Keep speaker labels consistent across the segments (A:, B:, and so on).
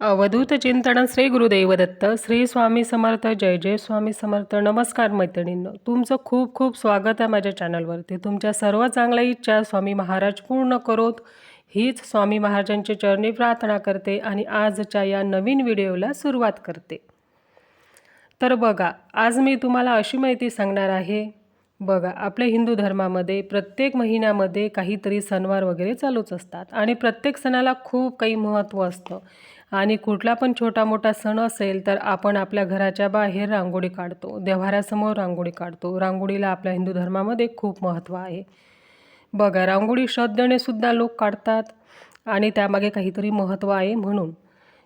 A: अवधूत चिंतन श्री गुरुदेव दत्त श्री स्वामी समर्थ जय जय स्वामी समर्थ. नमस्कार मैत्रिणींनो तुमचं खूप खूप स्वागत आहे माझ्या चॅनलवरती. तुमच्या सर्व चांगल्या इच्छा स्वामी महाराज पूर्ण करोत. हीच स्वामी महाराजांची चरणी प्रार्थना करते आणि आजच्या या नवीन व्हिडिओला सुरुवात करते. तर बघा आज मी तुम्हाला अशी माहिती सांगणार आहे. बघा आपल्या हिंदू धर्मामध्ये प्रत्येक महिन्यामध्ये काहीतरी सणवार वगैरे चालूच असतात आणि प्रत्येक सणाला खूप काही महत्त्व असतं. आणि कुठला पण छोटा मोठा सण असेल तर आपण आपल्या घराच्या बाहेर रांगोळी काढतो. देव्हाऱ्यासमोर रांगोळी काढतो. रांगोळीला आपल्या हिंदू धर्मामध्ये खूप महत्त्व आहे. बघा रांगोळी श्रद्धेनेसुद्धा लोक काढतात आणि त्यामागे काहीतरी महत्त्व आहे म्हणून.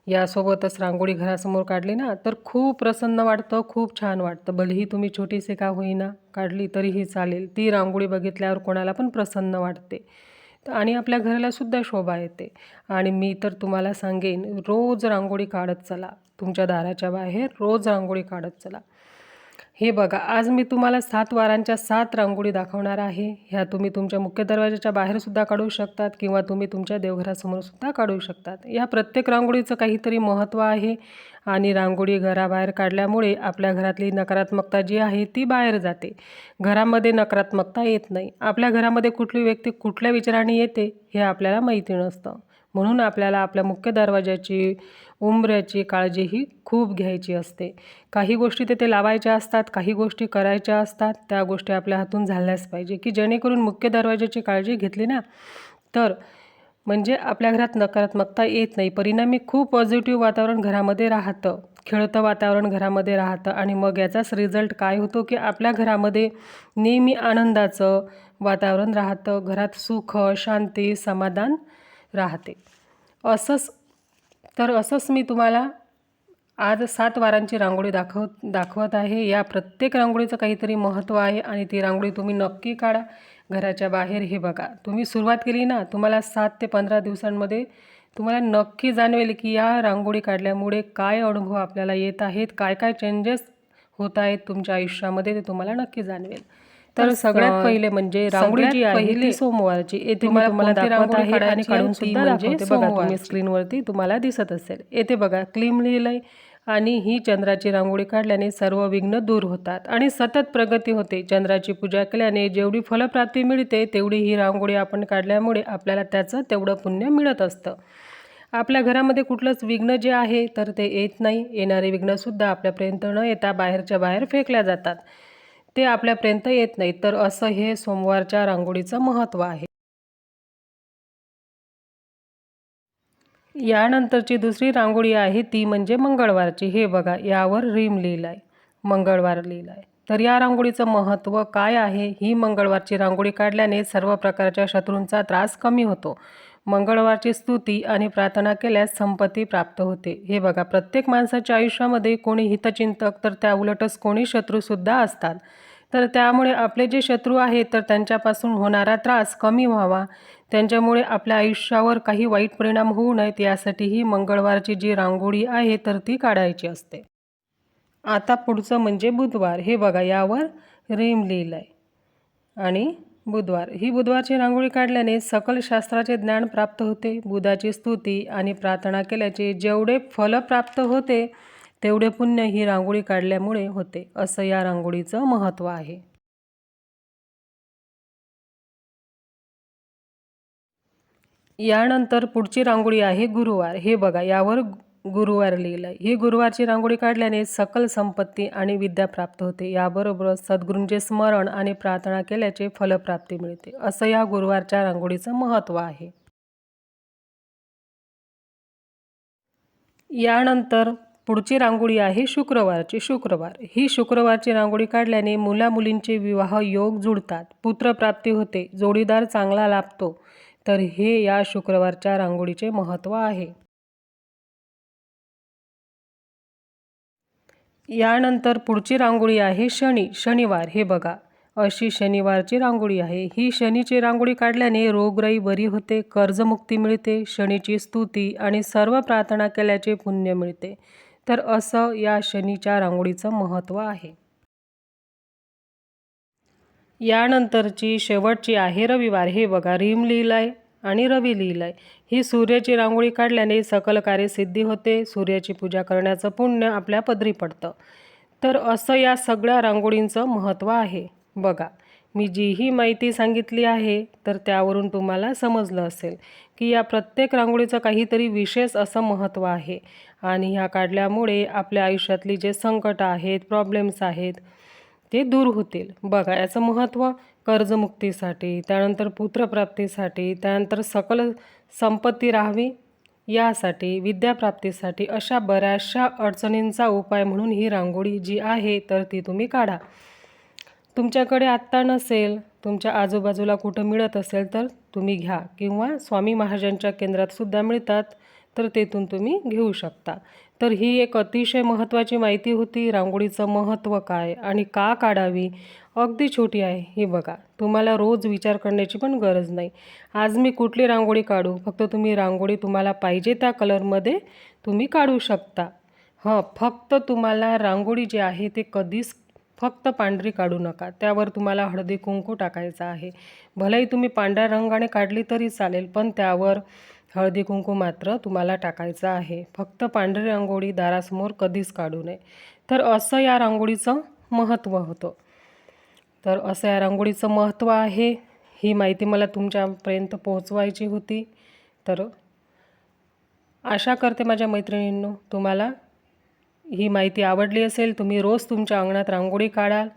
A: यासोबतच रांगोळी घरासमोर काढली ना तर खूप प्रसन्न वाटतं खूप छान वाटतं. भलेही तुम्ही छोटीसे का होईना काढली तरीही चालेल. ती रांगोळी बघितल्यावर कोणाला पण प्रसन्न वाटते. आणि आपल्या घरालासुद्धा शोभा येते. आणि मी तर तुम्हाला सांगेन रोज रांगोळी काढत चला. तुमच्या दाराच्या बाहेर रोज रांगोळी काढत चला. हे बघा आज मी तुम्हाला सात वारांच्या सात रांगोळी दाखवणार आहे. ह्या तुम्ही तुमच्या मुख्य दरवाजाच्या बाहेरसुद्धा काढू शकतात किंवा तुम्ही तुमच्या देवघरासमोरसुद्धा काढू शकतात. या प्रत्येक रांगोळीचं काहीतरी महत्त्व आहे आणि रांगोळी घराबाहेर काढल्यामुळे आपल्या घरातली नकारात्मकता जी आहे ती बाहेर जाते. घरामध्ये नकारात्मकता येत नाही. आपल्या घरामध्ये कुठली व्यक्ती कुठल्या विचाराने येते हे आपल्याला माहिती नसतं. म्हणून आपल्याला आपल्या मुख्य दरवाजाची उंबऱ्याची काळजी ही खूप घ्यायची असते. काही गोष्टी तिथे लावायच्या असतात काही गोष्टी करायच्या असतात त्या गोष्टी आपल्या हातून झाल्याच पाहिजे. की जेणेकरून मुख्य दरवाजाची काळजी घेतली ना तर म्हणजे आपल्या घरात नकारात्मकता येत नाही. परिणामी खूप पॉझिटिव्ह वातावरण घरामध्ये राहतं. खेळतं वातावरण घरामध्ये राहतं आणि मग याचाच रिझल्ट काय होतो की आपल्या घरामध्ये नेहमी आनंदाचं वातावरण राहतं घरात सुख शांती समाधान राहते. असंच तर असंच मी तुम्हाला आज सात वारांची रांगोळी दाखव दाखवत आहे. या प्रत्येक रांगोळीचं काहीतरी महत्त्व आहे आणि ती रांगोळी तुम्ही नक्की काढा. घराच्या बाहेर हे बघा. तुम्ही सुरुवात केली ना तुम्हाला सात ते पंधरा दिवसांमध्ये तुम्हाला नक्की जाणवेल की या रांगोळी काढल्यामुळे काय अनुभव आपल्याला येत आहेत काय काय चेंजेस होत आहेत तुमच्या आयुष्यामध्ये ते तुम्हाला नक्की जाणवेल. तर सगळ्यात पहिले म्हणजे रांगोळी जी आहे पहिली सोमवारची. येथे तुम्हाला दाखवत आहे आणि काढून सुद्धा दाखवते बघा तुम्ही. स्क्रीनवरती तुम्हाला दिसत असेल. येथे बघा क्लीम लिहिलंय आणि ही चंद्राची रांगोळी काढल्याने सर्व विघ्न दूर होतात आणि सतत प्रगती होते. चंद्राची पूजा केल्याने जेवढी फलप्राप्ती मिळते तेवढी ही रांगोळी आपण काढल्यामुळे आपल्याला त्याचं तेवढं पुण्य मिळत असतं. आपल्या घरामध्ये कुठलंच विघ्न जे आहे तर ते येत नाही. येणारे विघ्नसुद्धा आपल्यापर्यंत न येता बाहेरच्या बाहेर फेकल्या जातात. ते आपल्यापर्यंत येत नाही तर असं हे सोमवारच्या रांगोळीचं महत्त्व आहे. यानंतरची दुसरी रांगोळी आहे ती म्हणजे मंगळवारची. हे बघा यावर रीम लिहिलं आहे मंगळवार लिहिलं आहे तर या रांगोळीचं महत्त्व काय आहे? ही मंगळवारची रांगोळी काढल्याने सर्व प्रकारच्या शत्रूंचा त्रास कमी होतो. मंगळवारची स्तुती आणि प्रार्थना केल्यास संपत्ती प्राप्त होते. हे बघा प्रत्येक माणसाच्या आयुष्यामध्ये कोणी हितचिंतक तर त्या उलटच कोणी शत्रूसुद्धा असतात. तर त्यामुळे आपले जे शत्रू आहेत तर त्यांच्यापासून होणारा त्रास कमी व्हावा. त्यांच्यामुळे आपल्या आयुष्यावर काही वाईट परिणाम होऊ नयेत यासाठी ही मंगळवारची जी रांगोळी आहे तर ती काढायची असते. आता पुढचं म्हणजे बुधवार. हे बघा यावर रेम लिहिलं आहे आणि बुधवार. ही बुधवारची रांगोळी काढल्याने सकल शास्त्राचे ज्ञान प्राप्त होते. बुधाची स्तुती आणि प्रार्थना केल्याचे जेवढे फल प्राप्त होते तेवढे पुण्य ही रांगोळी काढल्यामुळे होते असं या रांगोळीचं महत्त्व आहे. यानंतर पुढची रांगोळी आहे गुरुवार. हे बघा यावर गुरुवार लिहिलं ही गुरुवारची रांगोळी काढल्याने सकल संपत्ती आणि विद्या प्राप्त होते. याबरोबरच सद्गुरूंचे स्मरण आणि प्रार्थना केल्याचे फलप्राप्ती मिळते. असं या गुरुवारच्या रांगोळीचं महत्त्व आहे. यानंतर पुढची रांगोळी आहे शुक्रवारची. शुक्रवार. ही शुक्रवारची रांगोळी काढल्याने मुलामुलींचे विवाह योग जुळतात पुत्रप्राप्ती होते. जोडीदार चांगला लाभतो. तर हे या शुक्रवारच्या रांगोळीचे महत्त्व आहे. यानंतर पुढची रांगोळी आहे शनी. शनिवार हे बघा. अशी शनिवारची रांगोळी आहे. ही शनीची रांगोळी काढल्याने रोगराई बरी होते कर्जमुक्ती मिळते शनीची स्तुती आणि सर्व प्रार्थना केल्याचे पुण्य मिळते. तर असं या शनीच्या रांगोळीचं महत्त्व आहे. यानंतरची शेवटची आहे रविवार. हे बघा रिम लिहिलं आहे आणि रवी लिहिलं आहे ही सूर्याची रांगोळी काढल्याने सकल कार्यसिद्धी होते सूर्याची पूजा करण्याचं पुण्य आपल्या पदरी पडतं. तर असं या सगळ्या रांगोळींचं महत्त्व आहे. बघा मी जी ही माहिती सांगितली आहे तर त्यावरून तुम्हाला समजलं असेल की या प्रत्येक रांगोळीचं काहीतरी विशेष असं महत्त्व आहे. आणि ह्या काढल्यामुळे आपल्या आयुष्यातली जे संकट आहेत प्रॉब्लेम्स आहेत ते दूर होतील. बघा याचं महत्त्व कर्जमुक्तीसाठी त्यानंतर पुत्रप्राप्तीसाठी त्यानंतर सकल संपत्ती राहावी यासाठी विद्याप्राप्तीसाठी अशा बऱ्याचशा अडचणींचा उपाय म्हणून ही रांगोळी जी आहे तर ती तुम्ही काढा. तुमच्याकडे आत्ता नसेल तुमच्या आजूबाजूला कुठं मिळत असेल तर तुम्ही घ्या. किंवा स्वामी महाराजांच्या केंद्रातसुद्धा मिळतात. तर तेथून तुम्ही घेऊ शकता. तर ही एक अतिशय महत्त्वाची माहिती होती रांगोळीचं महत्त्व काय आणि का काढावी? अगदी छोटी आहे. हे बघा तुम्हाला रोज विचार करण्याची पण गरज नाही. आज मी कुठली रांगोळी काढू? फक्त तुम्ही रांगोळी तुम्हाला पाहिजे त्या कलरमध्ये तुम्ही काढू शकता. हां फक्त तुम्हाला रांगोळी जी आहे ते कधीच फक्त पांढरी काढू नका. त्यावर तुम्हाला हळदी कुंकू टाकायचा आहे. भलेही तुम्ही पांढऱ्या रंगाने काढली तरी चालेल पण त्यावर हळदी कुंकू मात्र तुम्हाला टाकायचं आहे. फक्त पांढरी रांगोळी दारासमोर कधीच काढू नये. तर असं या रांगोळीचं महत्त्व होतं. तर असं या रांगोळीचं महत्त्व आहे ही माहिती मला तुमच्यापर्यंत पोहोचवायची होती. तर आशा करते माझ्या मैत्रिणींनो तुम्हाला ही माहिती आवडली असेल तुम्ही रोज तुमच्या अंगणात रांगोळी काढाल.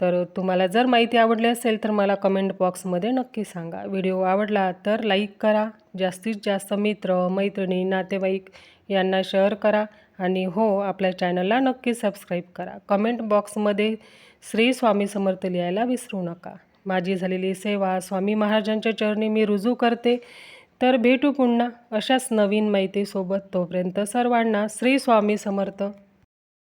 A: तर तुम्हाला जर माहिती आवडली असेल तर मला कमेंट बॉक्समध्ये नक्की सांगा. व्हिडिओ आवडला तर लाईक करा. जास्तीत जास्त मित्र मैत्रिणी नातेवाईक यांना शेअर करा आणि हो आपल्या चॅनलला नक्की सबस्क्राईब करा. कमेंट बॉक्समध्ये श्री स्वामी समर्थ लिहायला विसरू नका. माझी झालेली सेवा स्वामी महाराजांच्या चरणी मी रुजू करते. तर भेटू पुन्हा अशाच नवीन माहितीसोबत तोपर्यंत सर्वांना श्री स्वामी समर्थ.